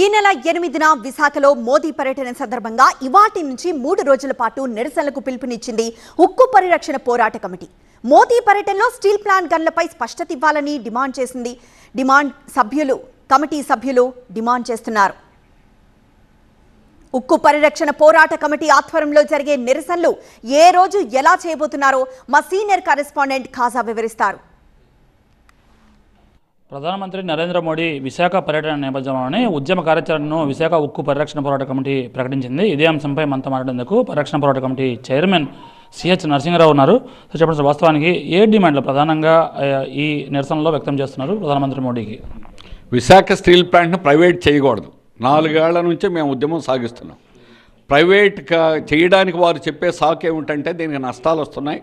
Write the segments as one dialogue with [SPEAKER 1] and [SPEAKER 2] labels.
[SPEAKER 1] ఈ నెల ఎనిమిదిన విశాఖలో మోదీ పర్యటన సందర్భంగా ఇవాటి నుంచి మూడు రోజుల పాటు నిరసనలకు పిలుపునిచ్చింది ఉక్కు పరిరక్షణ పోరాట కమిటీ. మోదీ పర్యటనలో స్టీల్ ప్లాంట్ గన్లపై స్పష్టత ఇవ్వాలని డిమాండ్ చేసింది. డిమాండ్ సభ్యులు కమిటీ సభ్యులు డిమాండ్ చేస్తున్నారు. ఉక్కు పరిరక్షణ పోరాట కమిటీ ఆధ్వర్యంలో జరిగే నిరసనలు ఏ రోజు ఎలా చేయబోతున్నారో మా సీనియర్ కరెస్పాండెంట్ ఖాజా వివరిస్తారు.
[SPEAKER 2] ప్రధానమంత్రి నరేంద్ర మోడీ విశాఖ పర్యటన నేపథ్యంలోనే ఉద్యమ కార్యాచరణను విశాఖ ఉక్కు పరిరక్షణ పోరాట కమిటీ ప్రకటించింది. ఇదే అంశంపై మనతో మాట్లాడేందుకు పరిరక్షణ పోరాట కమిటీ చైర్మన్ సిహెచ్ నరసింహరావు ఉన్నారు. సో చెప్పండి సార్, వాస్తవానికి ఏ డిమాండ్లు ప్రధానంగా ఈ నిరసనలో వ్యక్తం చేస్తున్నారు ప్రధానమంత్రి మోడీకి?
[SPEAKER 3] విశాఖ స్టీల్ ప్లాంట్ను ప్రైవేట్ చేయకూడదు. నాలుగేళ్ళ నుంచి మేము ఉద్యమం సాగిస్తున్నాం. ప్రైవేట్ చేయడానికి వారు చెప్పే సాకు ఏమిటంటే దీనికి నష్టాలు వస్తున్నాయి.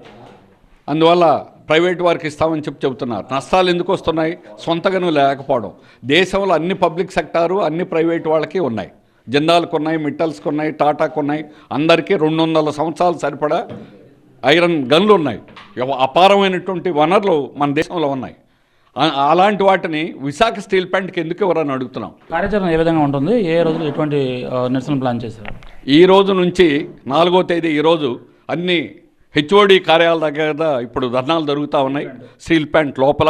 [SPEAKER 3] అందువల్ల ప్రైవేట్ వారికి ఇస్తామని చెప్పి చెబుతున్నారు. నష్టాలు ఎందుకు వస్తున్నాయి? సొంతగాను లేకపోవడం. దేశంలో అన్ని పబ్లిక్ సెక్టారు అన్ని ప్రైవేట్ వాళ్ళకి ఉన్నాయి. జిందాల్కి ఉన్నాయి మిట్టల్స్కి ఉన్నాయి టాటాకు ఉన్నాయి అందరికీ రెండు వందల సంవత్సరాలు సరిపడా ఐరన్ గన్లు ఉన్నాయి. అపారమైనటువంటి వనరులు మన దేశంలో ఉన్నాయి. అలాంటి వాటిని విశాఖ స్టీల్ ప్లాంట్కి ఎందుకు ఎవరని అడుగుతున్నాం?
[SPEAKER 2] కార్యాచరణ ఏ విధంగా ఉంటుంది? ఏ రోజులు ఎటువంటి నిరసన ప్లాన్ చేశారు?
[SPEAKER 3] ఈ రోజు నుంచి నాలుగో తేదీ ఈరోజు అన్ని హెచ్ఓడి కార్యాలయ దగ్గర ఇప్పుడు ధర్నాలు జరుగుతూ ఉన్నాయి. స్టీల్ ప్లాంట్ లోపల.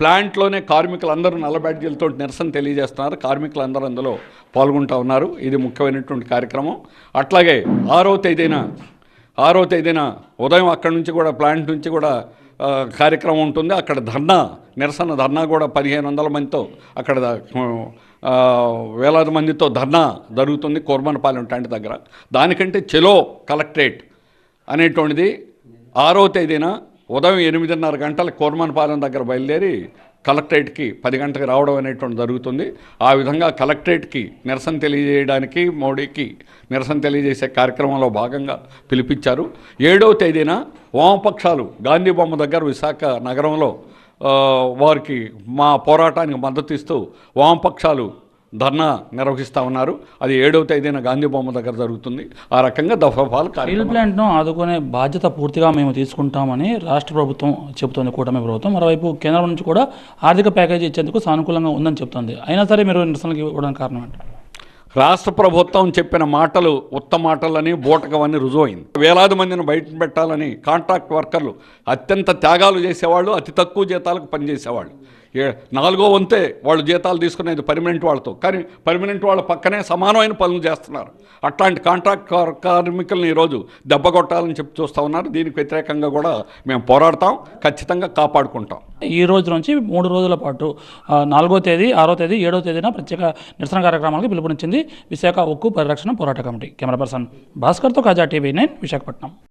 [SPEAKER 3] ప్లాంట్లోనే కార్మికులందరూ నల్ల బ్యాడ్జీలతో నిరసన తెలియజేస్తున్నారు. కార్మికులందరూ అందులో పాల్గొంటూ ఉన్నారు. ఇది ముఖ్యమైనటువంటి కార్యక్రమం. అట్లాగే ఆరో తేదీన ఆరో తేదీన ఉదయం అక్కడి నుంచి కూడా ప్లాంట్ నుంచి కూడా కార్యక్రమం ఉంటుంది. అక్కడ ధర్నా నిరసన ధర్నా కూడా పదిహేను వందల మందితో అక్కడ వేలాది మందితో ధర్నా జరుగుతుంది. కోర్మనపాలెం ట్యాంట్ దగ్గర. దానికంటే చెలో కలెక్టరేట్ అనేటువంటిది ఆరో తేదీన ఉదయం ఎనిమిదిన్నర గంటల కోర్మన్పాలెం దగ్గర బయలుదేరి కలెక్టరేట్కి పది గంటలకు రావడం అనేటువంటి జరుగుతుంది. ఆ విధంగా కలెక్టరేట్కి నిరసన తెలియజేయడానికి మోడీకి నిరసన తెలియజేసే కార్యక్రమంలో భాగంగా పిలిపించారు. ఏడవ తేదీన వామపక్షాలు గాంధీ బొమ్మ దగ్గర విశాఖ నగరంలో వారికి మా పోరాటానికి మద్దతు ఇస్తూ వామపక్షాలు ధర్నా నిర్వహిస్తూ ఉన్నారు. అది ఏడవ తేదీన గాంధీ బొమ్మ దగ్గర జరుగుతుంది. ఆ రకంగా దఫాఫాలు
[SPEAKER 2] స్టీల్ ప్లాంట్ను ఆదుకునే బాధ్యత పూర్తిగా మేము తీసుకుంటామని రాష్ట్ర ప్రభుత్వం చెబుతోంది కూటమి ప్రభుత్వం. మరోవైపు కేంద్రం నుంచి కూడా ఆర్థిక ప్యాకేజీ ఇచ్చేందుకు సానుకూలంగా ఉందని చెప్తోంది అయినా సరే మీరు నిరసనకి ఇవ్వడానికి కారణం ఏంటి?
[SPEAKER 3] రాష్ట్ర ప్రభుత్వం చెప్పిన మాటలు ఉత్త మాటలని బూటకమని రుజువైంది. వేలాది మందిని బయట పెట్టాలని కాంట్రాక్ట్ వర్కర్లు అత్యంత త్యాగాలు చేసేవాళ్ళు అతి తక్కువ జీతాలకు పనిచేసేవాళ్ళు. నాలుగో వంతే వాళ్ళు జీతాలు తీసుకునేది పర్మనెంట్ వాళ్ళతో. కానీ పర్మనెంట్ వాళ్ళ పక్కనే సమానమైన పనులు చేస్తున్నారు. అట్లాంటి కాంట్రాక్ట్ కార్మికులను ఈరోజు దెబ్బ కొట్టాలని చెప్పి చూస్తూ ఉన్నారు. దీనికి వ్యతిరేకంగా కూడా మేము పోరాడతాం ఖచ్చితంగా కాపాడుకుంటాం.
[SPEAKER 2] ఈ రోజు నుంచి మూడు రోజుల పాటు నాలుగో తేదీ ఆరో తేదీ ఏడో తేదీన ప్రత్యేక నిరసన కార్యక్రమాలకు పిలుపునిచ్చింది విశాఖ ఉక్కు పరిరక్షణ పోరాట కమిటీ. కెమెరా పర్సన్ భాస్కర్తో కాజా టీవీ నైన్ విశాఖపట్నం.